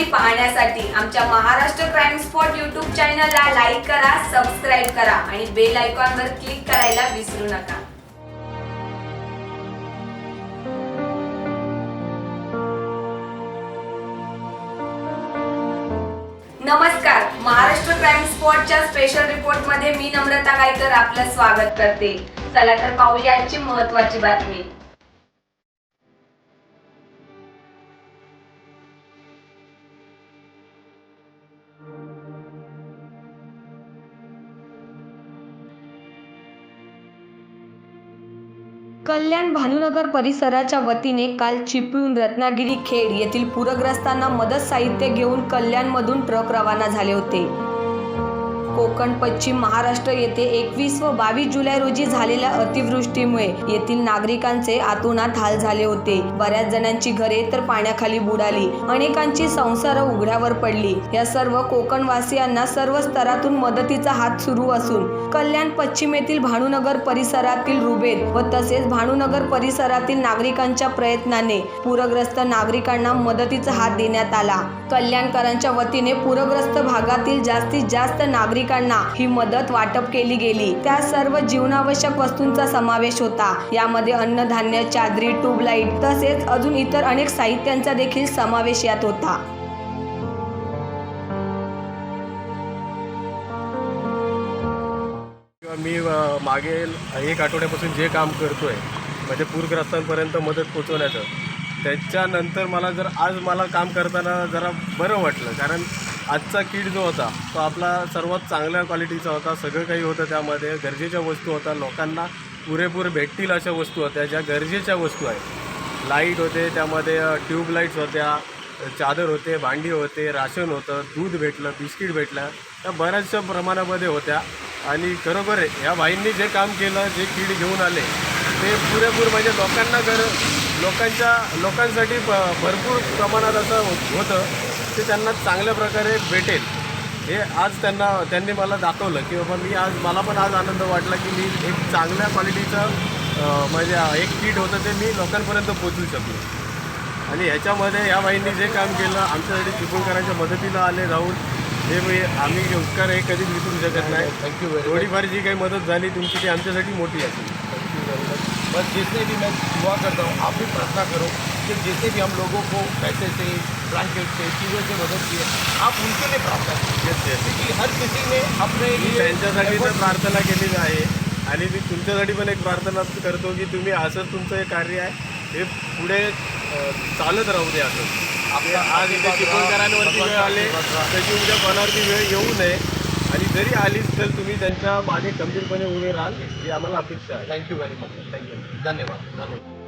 घडामोडी पाहण्यासाठी आमच्या महाराष्ट्र क्राईम स्पॉट युट्यूब चॅनलला लाईक करा सबस्क्राईब करा आणि बेल आयकॉनवर क्लिक करायला विसरू नका. नमस्कार. महाराष्ट्र क्राईम स्पॉटच्या स्पेशल रिपोर्टमध्ये मी नम्रता गायकर आपलं स्वागत करते. चला तर पाहूया आजची महत्वाची बातमी. कल्याण भानुनगर परिसराच्या वतीने काल चिपळूण रत्नागिरी खेड येथील पूरग्रस्तांना मदत साहित्य घेऊन कल्याणमधून ट्रक रवाना झाले होते. कोकण पश्चिम महाराष्ट्र येथे एकवीस व बावीस जुलै रोजी झालेल्या अतिवृष्टीमुळे येथील नागरिकांचे आतोनात हाल झाले होते. बऱ्याच जणांची घरे तर पाण्याखाली बुडाली. अनेकांची संसार उघड्यावर पडली. या सर्व कोकणवासियांना सर्व स्तरातून मदतीचा हात सुरू असून कल्याण पश्चिम येथील भानुनगर परिसरातील रुबेद व तसेच भानुनगर परिसरातील नागरिकांच्या प्रयत्नाने पूरग्रस्त नागरिकांना मदतीचा हात देण्यात आला. कल्याणकरांच्या वतीने पूरग्रस्त भागातील जास्तीत जास्त नागरिक नागरिकांना ही मदत वाटप केली गेली. त्या सर्व जीवनावश्यक वस्तूंचा समावेश होता. यामध्ये अन्नधान्य चादरी ट्यूबलाईट तसेच अजून इतर अनेक साहित्यांचा देखील समावेश यात होता. मी मागील एक आठवड्यापासून जे काम करतो आहे म्हणजे पूरग्रस्तांपर्यंत मदत पोचवण्याचं त्याच्यानंतर मला जर आज मला काम करताना जरा बरं वाटलं. कारण आजचा किट जो होता तो आपला सर्वात चांगल्या क्वालिटीचा होता. सगळं काही होतं त्यामध्ये. गरजेच्या वस्तू होत्या. लोकांना पुरेपूर भेटतील अशा वस्तू होत्या ज्या गरजेच्या वस्तू आहेत. लाइट होते त्यामध्ये ट्यूबलाईट्स होत्या चादर होते भांडी होते राशन होतं दूध भेटलं बिस्किट भेटलं त्या बऱ्याचशा प्रमाणामध्ये होत्या. आणि खरोखर या बाईंनी जे काम केलं जे कीड घेऊन आले ते पुरेपूर म्हणजे लोकांना घर लोकांच्या लोकांसाठी भरपूर प्रमाणात असं होतं. ते त्यांना चांगल्या प्रकारे भेटेल. हे आज त्यांना त्यांनी मला दाखवलं की बाबा मी आज मला पण आज आनंद वाटला की मी एक चांगल्या क्वालिटीचं म्हणजे एक किट होतं ते मी लोकांपर्यंत पोचवू शकलो. आणि ह्याच्यामध्ये या बाईंनी जे काम केलं आमच्यासाठी चिपळूणकरांच्या मदतीला आले राहून. हे आम्ही उपकार हे कधीच विसरू शकत नाही. थैंक यू वेरी थोडीफार जी काही मदत झाली तुमची ती आमच्यासाठी मोठी असेल थैंक यू वेरी मच बस जितने भी मैं दुआ करता हूँ आप भी प्रार्थना करो कि जितने भी हम लोगों को पैसे से ब्लैंकेट से चीज़ों से मदद की है आप उनके लिए प्रार्थना करें क्योंकि हर किसी ने अपने मी लिए त्यांच्यासाठी तर efforts- प्रार्थना केलेली आहे आणि मी तुमच्यासाठी पण एक प्रार्थना करतो की तुम्ही असंच तुमचं हे कार्य आहे. हे पुढे चालत राहू दे असं. आपका आज इथे चिपळूणकरांवरती वेळ आले तशी उद्या कोणावरती वेळ येऊ नये. जरी आलीच तर तुम्ही त्यांच्या मागे गंभीरपणे उभे राहाल ही आम्हाला अपेक्षा आहे. थँक्यू व्हेरी मच थँक्यू धन्यवाद. धन्यवाद.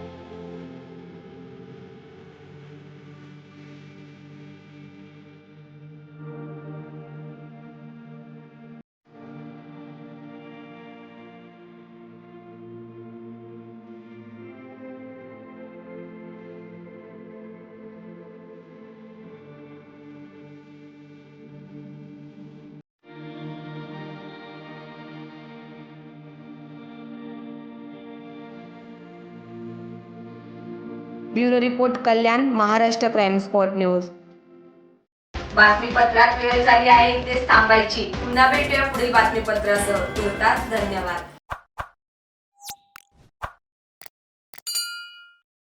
Bureau report Kalyan Maharashtra crime spot news. बातमीपत्रात वेळ झाली आहे इथेच थांबायची. पुन्हा भेटूया पुढील बातमीपत्रासह. तुर्तास धन्यवाद.